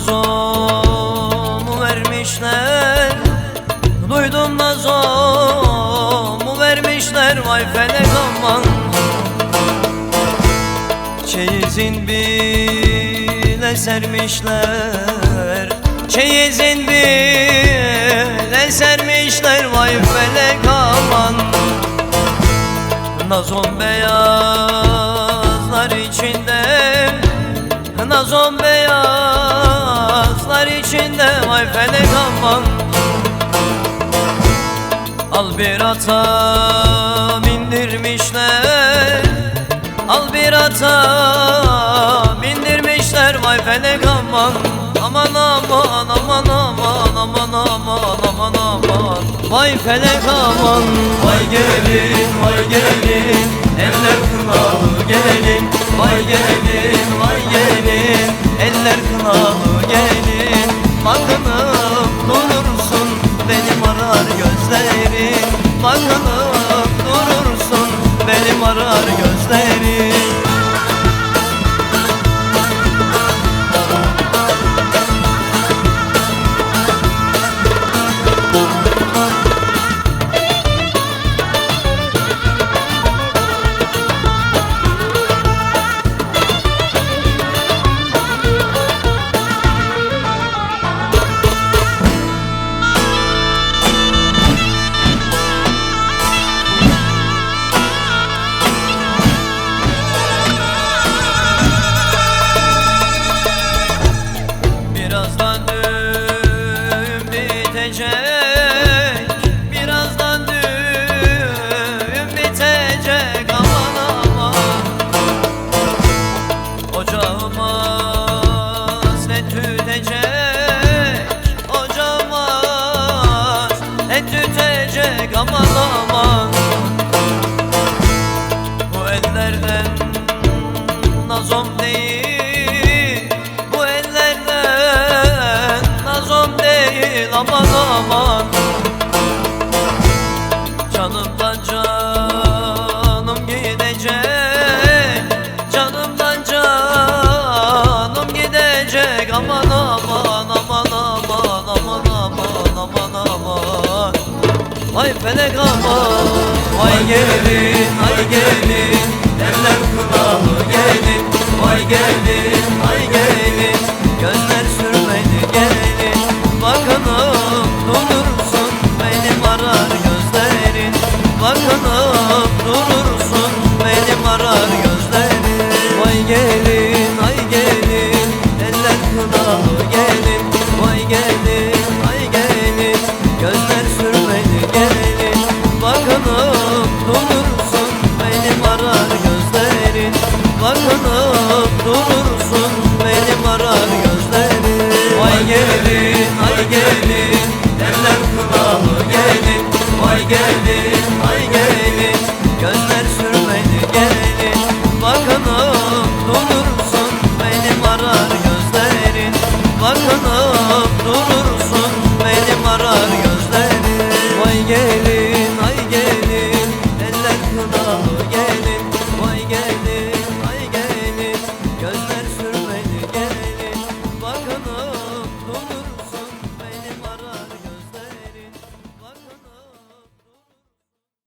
nazomu vermişler. Duydum nazomu vermişler. Vay felek aman Çeyizin bile sermişler. Çeyizin bile sermişler. Vay felek aman Nazon beyazlar içinde Vay felek aman. Al bir ata bindirmişler Al bir ata bindirmişler Vay felek aman. Aman aman aman aman aman aman aman aman. Vay felek aman. Vay gelin vay gelin Eller kınalı gelin. Vay gelin gözlerin Bakınıp düğün bitecek Birazdan düğün bitecek. Aman aman. Ocağımız ne tütecek Ocağımız ne tütecek. Aman aman felek aman Vay gelin ay gelin Eller kınalı gelin Vay gelin ay gelin